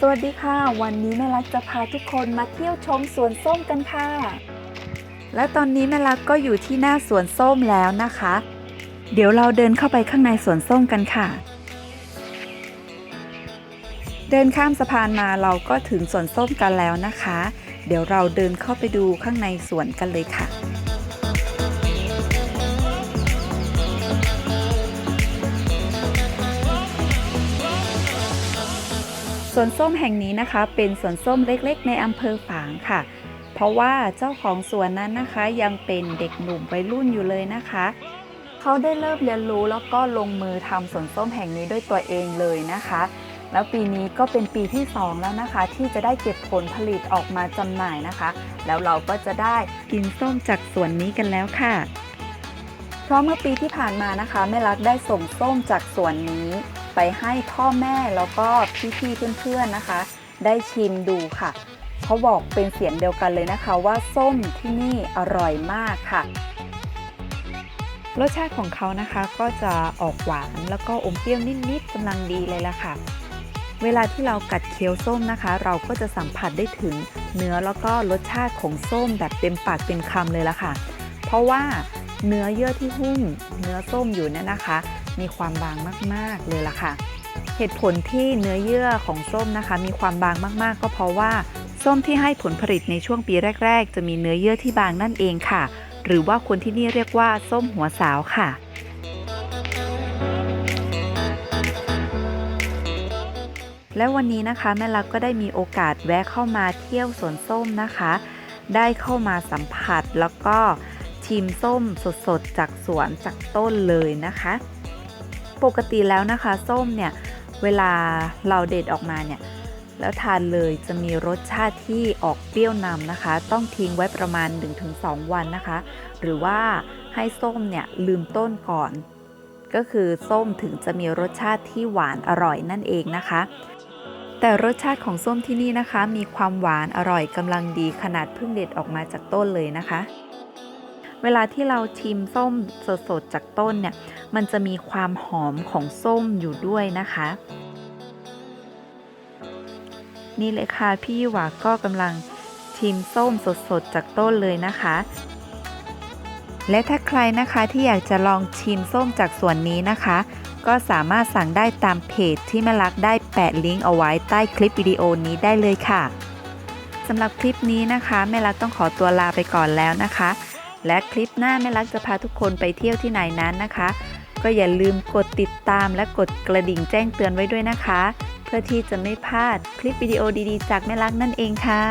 สวัสดีค่ะ วันนี้แม่รักจะพาทุกคนมาเที่ยวชมสวนส้มกันค่ะ และตอนนี้แม่รักก็อยู่ที่หน้าสวนส้มแล้วนะคะ เดี๋ยวเราเดินเข้าไปข้างในสวนส้มกันค่ะ เดินข้ามสะพานมาเราก็ถึงสวนส้มกันแล้วนะคะ เดี๋ยวเราเดินเข้าไปดูข้างในสวนกันเลยค่ะ สวนส้มแห่งนี้นะคะ เป็นสวนส้มเล็กๆ ในอำเภอฝางค่ะ เพราะว่าเจ้าของสวนนั้นนะคะ ยังเป็นเด็กหนุ่มวัยรุ่นอยู่เลยนะคะ เขาได้เริ่มเรียนรู้แล้วก็ลงมือทำสวนส้มแห่งนี้ด้วยตัวเองเลยนะคะ แล้วปีนี้ก็เป็นปีที่ 2 แล้วนะคะ ที่จะได้เก็บผลผลิตออกมาจำหน่ายนะคะ แล้วเราก็จะได้กินส้มจากสวนนี้กันแล้วค่ะ เพราะเมื่อปีที่ผ่านมานะคะแม่รักได้ส่งส้มจากสวนนี้ ไปให้พ่อแม่แล้วก็พี่ๆเพื่อนๆนะคะ ได้ชิมดูค่ะเขาบอกเป็นเสียงเดียวกันเลยนะคะ ว่าส้มที่นี่อร่อยมากค่ะ รสชาติของเขานะคะก็จะออกหวานแล้วก็อมเปรี้ยวนิดๆกำลังดีเลยล่ะค่ะ เวลาที่เรากัดเคี้ยวส้มนะคะ เราก็จะสัมผัสได้ถึงเนื้อแล้วก็รสชาติของส้มแบบเต็มปากเต็มคำเลยล่ะค่ะ เพราะว่าเนื้อเยื่อที่หุ้มเนื้อส้มอยู่เนี่ยนะคะ มีความบางมาก ๆ เลยล่ะค่ะ เหตุผลที่เนื้อเยื่อของส้มนะคะ มีความบางมาก ๆ ก็เพราะว่า ส้มที่ให้ผลผลิตในช่วงปีแรก ๆ จะมีเนื้อเยื่อที่บางนั่นเองค่ะ หรือว่าคนที่นี่เรียกว่าส้มหัวสาวค่ะและวันนี้นะคะแม่ลักก็ได้มีโอกาสแวะเข้ามาเที่ยวสวนส้มนะคะ ได้เข้ามาสัมผัสแล้วก็ชิมส้มสดๆจากสวนจากต้นเลยนะคะ ปกติแล้วนะคะ ส้มเนี่ย เวลาเราเด็ดออกมาเนี่ย แล้วทานเลยจะมีรสชาติที่ออกเปรี้ยวนำนะคะ ต้องทิ้งไว้ประมาณ 1-2 วันนะคะ หรือว่าให้ส้มเนี่ยลืมต้นก่อน ก็คือส้มถึงจะมีรสชาติที่หวานอร่อยนั่นเองนะคะแต่รสชาติของส้มที่นี่นะคะ มีความหวานอร่อยกำลังดีขนาดเพิ่งเด็ดออกมาจากต้นเลยนะคะ เวลาที่เราชิมส้มสดๆจากต้นเนี่ย มันจะมีความหอมของส้มอยู่ด้วยนะคะ นี่เลยค่ะพี่หวาก็กำลังชิมส้มสดๆจากต้นเลยนะคะ และถ้าใครนะคะที่อยากจะลองชิมส้มจากสวนนี้นะคะ ก็สามารถสั่งได้ตามเพจที่แม่ลักได้แปะลิงก์เอาไว้ใต้คลิปวิดีโอนี้ได้เลยค่ะสำหรับคลิปนี้นะคะแม่ลักต้องขอตัวลาไปก่อนแล้วนะคะ และคลิปหน้าแม่ลักจะพาทุกคนไปเที่ยวที่ไหนนั้นนะคะ ก็อย่าลืมกดติดตามและกดกระดิ่งแจ้งเตือนไว้ด้วยนะคะ เพื่อที่จะไม่พลาดคลิปวิดีโอดีๆ จากแม่ลักนั่นเองค่ะ